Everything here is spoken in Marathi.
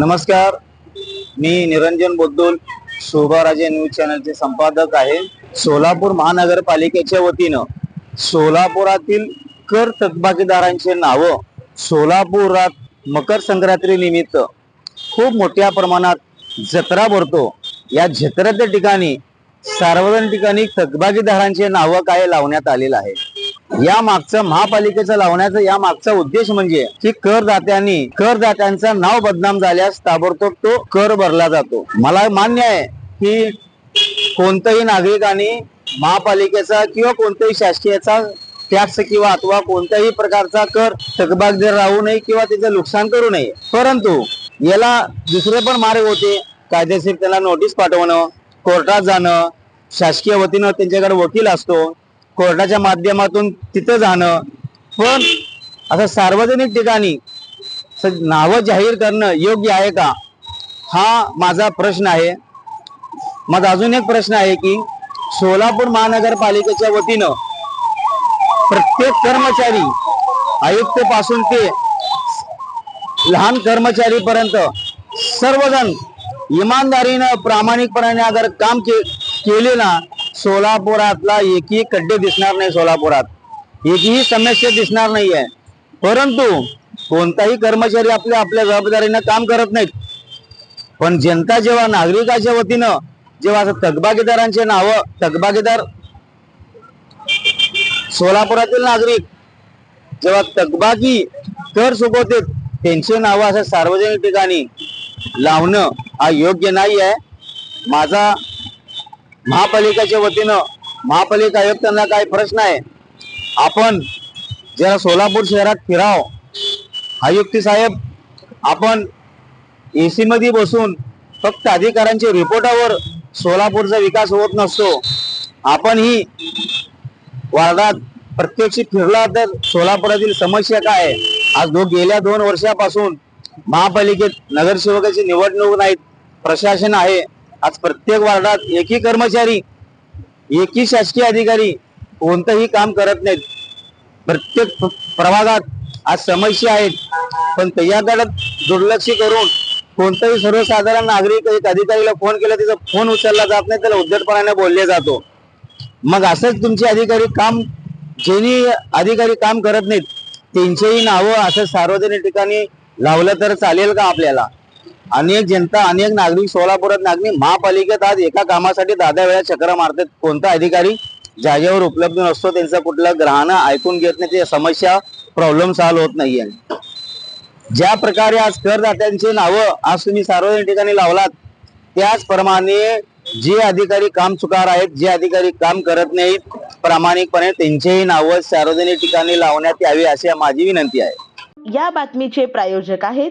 नमस्कार मी निरंजन बोद्दोल शोभाराजे न्यूज चॅनलचे संपादक आहे. सोलापूर महानगरपालिकेच्या वतीनं सोलापुरातील कर थकबाकीदारांचे नावं सोलापुरात मकर संक्रांती निमित्त खूप मोठ्या प्रमाणात जत्रा भरतो. या जत्रेच्या ठिकाणी सार्वजनिक ठिकाणी थकबाकीदारांचे नावं काय लावण्यात आलेलं आहे? या मागचं महापालिकेचं लावण्याचा या मागचा उद्देश म्हणजे की करदात्यांनी करदात्यांचं नाव बदनाम झाल्यास ताबडतोब तो कर भरला जातो. मला मान्य आहे की कोणत्याही नागरिकाने महापालिकेचा किंवा कोणत्याही शासकीयचा टॅक्स किंवा अथवा कोणत्याही प्रकारचा कर थकबागदार राहू नये किंवा त्याचं नुकसान करू नये. परंतु याला दुसरे पण मार्ग होते. कायदेशीर त्याला नोटीस पाठवणं कोर्टात जाणं शासकीय वतीनं त्यांच्याकडे वकील असतो. कोर्टाच्या माध्यमातून तिथं जाणं. पण असं सार्वजनिक ठिकाणी नावं जाहीर करणं योग्य आहे का? हा माझा प्रश्न आहे. माझा अजून एक प्रश्न आहे की सोलापूर महानगरपालिकेच्या वतीनं प्रत्येक कर्मचारी आयुक्त पासून ते लहान कर्मचारीपर्यंत सर्वजण इमानदारीनं प्रामाणिकपणाने अगर काम के, केले ना सोलापुरातला एकही खड्डे दिसणार नाही सोलापुरात. एकही समस्या दिसणार नाही आहे परंतु कोणताही कर्मचारी आपल्या आपल्या जबाबदारीनं काम करत नाहीत. पण जनता जेव्हा नागरिकाच्या वतीनं जेव्हा असं थकबाकीदारांचे नाव थकबाकीदार सोलापुरातील नागरिक जेव्हा थकबाकी कर चुकवते त्यांचे नावं असं सार्वजनिक ठिकाणी लावणं हा योग्य नाही आहे माझा महापालिकेच्या वतीनं महापालिका आयुक्तांना काही प्रश्न आहे. आपण जरा सोलापूर शहरात फिराव. आयुक्त साहेब आपण एसी मध्ये बसून फक्त अधिकाऱ्यांच्या रिपोर्टावर सोलापूरचा विकास होत नसतो. आपण ही वार्डात प्रत्यक्ष फिरला तर सोलापुरातील समस्या काय आहे? आज दो गेल्या दोन वर्षापासून महापालिकेत नगरसेवकाची निवडणूक नाहीत. प्रशासन आहे. आज प्रत्येक वार्डात एकही कर्मचारी एकही शासकीय अधिकारी कोणतंही काम करत नाहीत. प्रत्येक प्रभागात आज समस्या आहेत. पण त्याच्याकडे दुर्लक्ष करून कोणताही सर्वसाधारण नागरिक एक अधिकारीला फोन केला त्याचा फोन उचलला जात नाही त्याला उद्धटपणाने बोलले जातो. मग असंच तुमचे अधिकारी काम ज्यांनी अधिकारी काम करत नाहीत त्यांचेही नावं असं सार्वजनिक ठिकाणी लावलं तर चालेल का आपल्याला? अनेक जनता अनेक नागरिक सोलापुरात नागरिक महापालिकेत आज एका कामासाठी दादा वेळा चक्र मारतात. कोणता अधिकारी? जागेवर उपलब्ध नसतो त्यांचं कुठलं ग्रहानं ऐकून घेत नाही ते समस्या प्रॉब्लेम सॉल्व्ह होत नाहीये. ज्या प्रकारे आज करदात्यांची नावं आज तुम्ही सार्वजनिक ठिकाणी लावलात त्याचप्रमाणे जे अधिकारी काम चुकार आहेत जे अधिकारी काम करत नाहीत प्रामाणिकपणे त्यांचेही नावं सार्वजनिक ठिकाणी लावण्यात यावी अशी माझी विनंती आहे. या बातमीचे प्रायोजक आहेत